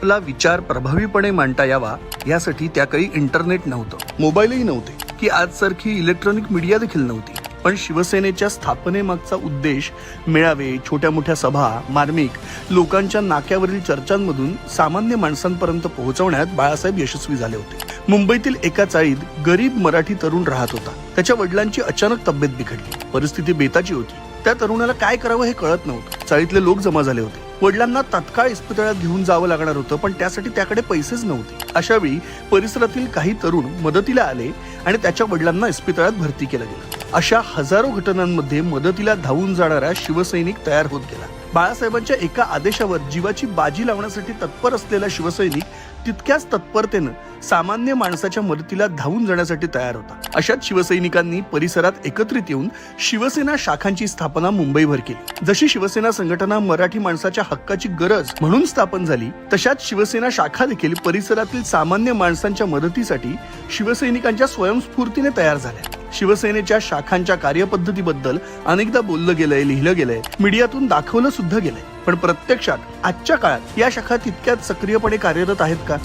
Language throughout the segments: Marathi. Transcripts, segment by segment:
आपला विचार प्रभावीपणे मांडता यावा यासाठी त्या काही इंटरनेट नव्हतं. मोबाईलही नव्हते. की आजसारखी इलेक्ट्रॉनिक मीडिया देखील नव्हती. पण शिवसेनेच्या स्थापनेमागचा उद्देश मेळावे छोट्या मोठ्या सभा मार्मिक लोकांच्या नाक्यावरील चर्चांमधून सामान्य माणसांपर्यंत पोहोचवण्यात बाळासाहेब यशस्वी झाले होते. मुंबईतील एका चाळीत गरीब मराठी तरुण राहत होता. त्याच्या वडिलांची अचानक तब्येत बिघडली. परिस्थिती बेताची होती. त्या तरुणाला काय करावं हे कळत नव्हतं. चाळीतले लोक जमा झाले होते. वडिलांना तात्काळ इस्पितळात घेऊन जावं लागणार होतं पण त्यासाठी त्याकडे पैसेच नव्हते. अशावेळी परिसरातील काही तरुण मदतीला आले आणि त्याच्या वडिलांना इस्पितळात भरती केलं गेलं. अशा हजारो घटनांमध्ये मदतीला धावून जाणारा शिवसैनिक तयार होत गेला. बाळासाहेबांच्या एका आदेशावर जीवाची बाजी लावण्यासाठी तत्पर असलेला शिवसैनिक तितक्याच तत्परतेनं सामान्य माणसाच्या मदतीला धावून जाण्यासाठी तयार होता. अशाच शिवसैनिकांनी परिसरात एकत्रित येऊन शिवसेना शाखांची स्थापना मुंबईभर केली. जशी शिवसेना संघटना मराठी माणसाच्या हक्काची गरज म्हणून स्थापन झाली तशाच शिवसेना शाखा देखील परिसरातील सामान्य माणसांच्या मदतीसाठी शिवसैनिकांच्या स्वयंस्फूर्तीने तयार झाल्या. शिवसेनेच्या शाखांच्या कार्यपद्धतीबद्दल अनेकदा बोललं गेलंय लिहिलं गेलंय. मीडियातून दाखवलं सुद्धा गेलंय. पण प्रत्यक्षात आजच्या काळात या शाखा तितक्यात सक्रियपणे कार्यरत आहेत का?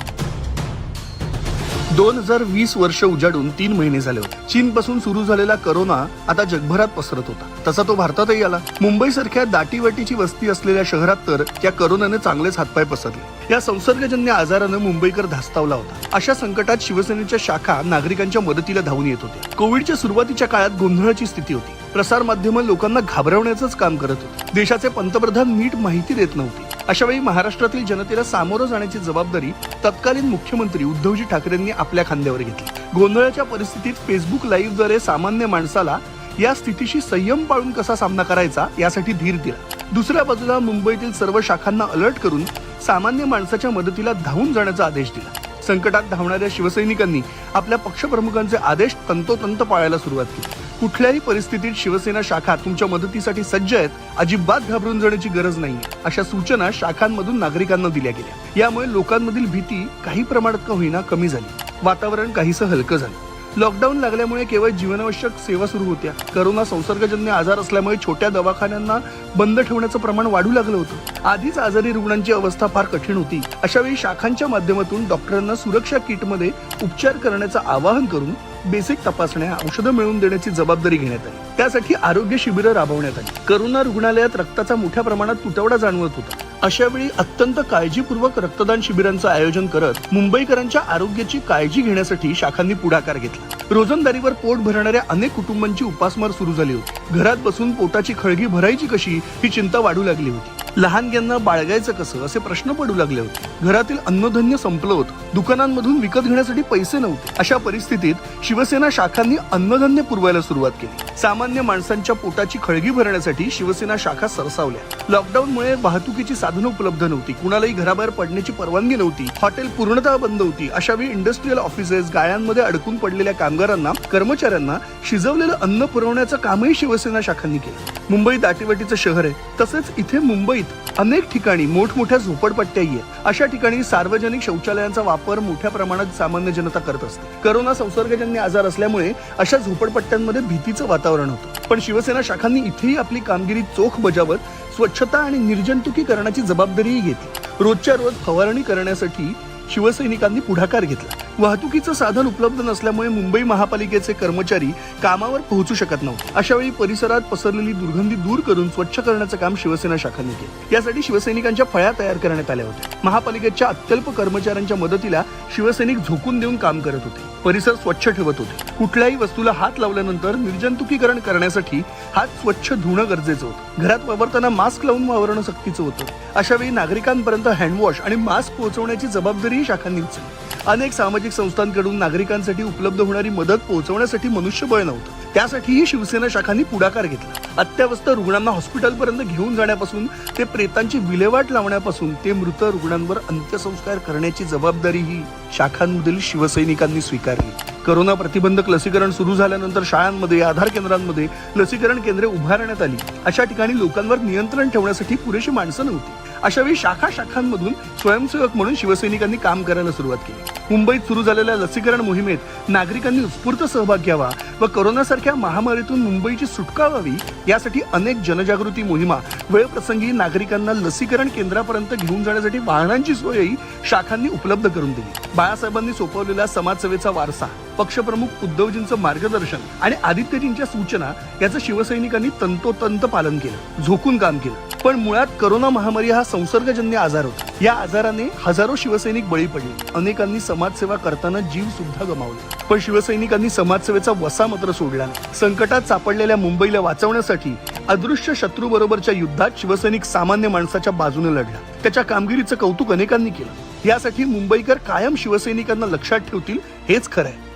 दोन हजार वीस वर्ष उजाडून तीन महिने झाले होते. चीन पासून सुरू झालेला करोना आता जगभरात पसरत होता. तसा तो भारतातही आला. मुंबई सारख्या दाटीवाटीची वस्ती असलेल्या शहरात तर या करोनाने चांगलेच हातपाय पसरले. या संसर्गजन्य आजारानं मुंबईकर धास्तावला होता. अशा संकटात शिवसेनेच्या शाखा नागरिकांच्या मदतीला धावून येत होत्या कोविडच्या सुरुवातीच्या काळात गोंधळाची स्थिती होती. प्रसार माध्यम लोकांना घाबरवण्याचंच काम करत होते. देशाचे पंतप्रधान नीट माहिती देत नव्हती. अशा वेळी महाराष्ट्रातील जनतेला सामोरं जाण्याची जबाबदारी तत्कालीन मुख्यमंत्री उद्धवजी ठाकरेंनी आपल्या खांद्यावर घेतली. गोंधळाच्या परिस्थितीत फेसबुक लाईव्हद्वारे सामान्य माणसाला या स्थितीशी संयम पाळून कसा सामना करायचा यासाठी धीर दिला. दुसऱ्या बाजूला मुंबईतील सर्व शाखांना अलर्ट करून सामान्य माणसाच्या मदतीला धावून जाण्याचा आदेश दिला. संकटात धावणाऱ्या शिवसैनिकांनी आपल्या पक्षप्रमुखांचे आदेश तंतोतंत पाळायला सुरुवात केली. कुठल्याही परिस्थितीत शिवसेना शाखा तुमच्या मदतीसाठी सज्ज आहेत अजिबात घाबरून जाण्याची गरज नाही अशा सूचना शाखांमधून नागरिकांना दिल्या गेल्या. यामुळे लोकांमधील भीती काही प्रमाणात का होईना कमी झाली. वातावरण काहीसं हलकं झालं. लॉकडाऊन लागल्यामुळे केवळ जीवनावश्यक सेवा सुरू होत्या. करोना संसर्गजन्य आजार असल्यामुळे छोट्या दवाखान्यांना बंद ठेवण्याचं प्रमाण वाढू लागलं होतं. आधीच आजारी रुग्णांची अवस्था फार कठीण होती. अशा वेळी शाखांच्या माध्यमातून डॉक्टरांना सुरक्षा किटमध्ये उपचार करण्याचं आवाहन करून बेसिक तपासण्या औषधं मिळवून देण्याची जबाबदारी घेण्यात आली. त्यासाठी आरोग्य शिबिरं राबवण्यात आली. करोना रुग्णालयात रक्ताचा मोठ्या प्रमाणात तुटवडा जाणवत होता. अशावेळी अत्यंत काळजीपूर्वक रक्तदान शिबिरांचं आयोजन करत मुंबईकरांच्या आरोग्याची काळजी घेण्यासाठी शाखांनी पुढाकार घेतला. रोजंदारीवर पोट भरणाऱ्या अनेक कुटुंबांची उपासमार सुरू झाली होती. घरात बसून पोटाची खळगी भरायची कशी ही चिंता वाढू लागली होती. लहानग्यांना बाळगायचं कसं असे प्रश्न पडू लागले होते. घरातील अन्नधान्य संपलं होतं. दुकानांमधून विकत घेण्यासाठी पैसे नव्हते. अशा परिस्थितीत शिवसेना शाखांनी अन्नधान्य पुरवायला सुरुवात केली. सामान्य माणसांच्या पोटाची खळगी भरण्यासाठी शिवसेना शाखा सरसावल्या. लॉकडाऊनमुळे वाहतुकीची साधनं उपलब्ध नव्हती. कुणालाही घराबाहेर पडण्याची परवानगी नव्हती. हॉटेल पूर्णतः बंद होती. अशा वेळी इंडस्ट्रीयल ऑफिसेस गाळ्यांमध्ये अडकून पडलेल्या कामगारांना कर्मचाऱ्यांना शिजवलेलं अन्न पुरवण्याचं कामही शिवसेना शाखांनी केलं. मुंबई दाटीवाटीचं शहर आहे. तसेच इथे मुंबईत अनेक ठिकाणी मोठमोठ्या झोपडपट्ट्याही आहेत. अशा ठिकाणी सार्वजनिक शौचालयांचा वापर मोठ्या प्रमाणात सामान्य जनता करत असते. करोना संसर्गजन्य आजार असल्यामुळे अशा झोपडपट्ट्यांमध्ये भीतीचं वातावरण होतं. पण शिवसेना शाखांनी इथेही आपली कामगिरी चोख बजावत स्वच्छता आणि निर्जंतुकीकरणाची जबाबदारीही घेतली. रोजच्या रोज फवारणी करण्यासाठी शिवसैनिकांनी पुढाकार घेतला. वाहतुकीचं साधन उपलब्ध नसल्यामुळे मुंबई महापालिकेचे कर्मचारी कामावर पोहोचू शकत नव्हते. अशा वेळी परिसरात पसरलेली दुर्गंधी दूर करून स्वच्छ करण्याचं काम शिवसेना शाखांनी केलं. यासाठी शिवसैनिकांच्या फळ्या तयार करण्यात आल्या होत्या. महापालिकेच्या अत्यल्प कर्मचाऱ्यांच्या मदतीला शिवसैनिक झोकून देऊन काम करत होते. परिसर स्वच्छ ठेवत होते. कुठल्याही वस्तूला हात लावल्यानंतर निर्जंतुकीकरण करण्यासाठी हात स्वच्छ धुणं गरजेचं होतं. घरात वावरताना मास्क लावून वावरणं सक्तीचं होतं. अशा वेळी नागरिकांपर्यंत हँडवॉश आणि मास्क पोहोचवण्याची जबाबदारीही शाखांनी उचलली अनेक सामाजिक संस्थांकडून नागरिकांसाठी उपलब्ध होणारी मदत पोहोचवण्यासाठी मनुष्यबळ नव्हतं. त्यासाठीही शिवसेना शाखांनी पुढाकार घेतला. अत्यावस्थ रुग्णांना हॉस्पिटलपर्यंत घेऊन जाण्यापासून ते प्रेतांची विल्हेवाट लावण्यापासून ते मृत रुग्णांवर अंत्यसंस्कार करण्याची जबाबदारीही शाखांमधील शिवसैनिकांनी स्वीकारली. करोना प्रतिबंधक लसीकरण सुरू झाल्यानंतर शाळांमध्ये आधार केंद्रांमध्ये लसीकरण केंद्रे उभारण्यात आली. अशा ठिकाणी लोकांवर नियंत्रण ठेवण्यासाठी पुरेशी माणसं नव्हती. अशावेळी शाखा शाखांमधून स्वयंसेवक म्हणून शिवसैनिकांनी काम करायला सुरुवात केली. मुंबईत सुरू झालेल्या लसीकरण मोहिमेत नागरिकांनी उत्स्फूर्त सहभाग घ्यावा व करोनासारख्या महामारीतून मुंबईची सुटका व्हावी यासाठी अनेक जनजागृती मोहिमा वेळप्रसंगी नागरिकांना लसीकरण केंद्रापर्यंत घेऊन जाण्यासाठी वाहनांची सोयही शाखांनी उपलब्ध करून दिली. बाळासाहेबांनी सोपवलेला समाजसेवेचा वारसा पक्षप्रमुख उद्धवजींचं मार्गदर्शन आणि आदित्यजींच्या सूचना याचं शिवसैनिकांनी तंतोतंत पालन केलं झोकून काम केलं. पण मुळात करोना महामारी हा संसर्गजन्य आजार होता. या आजाराने हजारो शिवसैनिक बळी पडले. अनेकांनी समाजसेवा करताना जीव सुद्धा गमावले. पण शिवसैनिकांनी समाजसेवेचा वसा मात्र सोडला नाही. संकटात सापडलेल्या मुंबईला वाचवण्यासाठी अदृश्य शत्रू बरोबरच्या युद्धात शिवसैनिक सामान्य माणसाच्या बाजूने लढला. त्याच्या कामगिरीचं कौतुक अनेकांनी केलं. यासाठी मुंबईकर कायम शिवसैनिकांना लक्षात ठेवतील हेच खरं आहे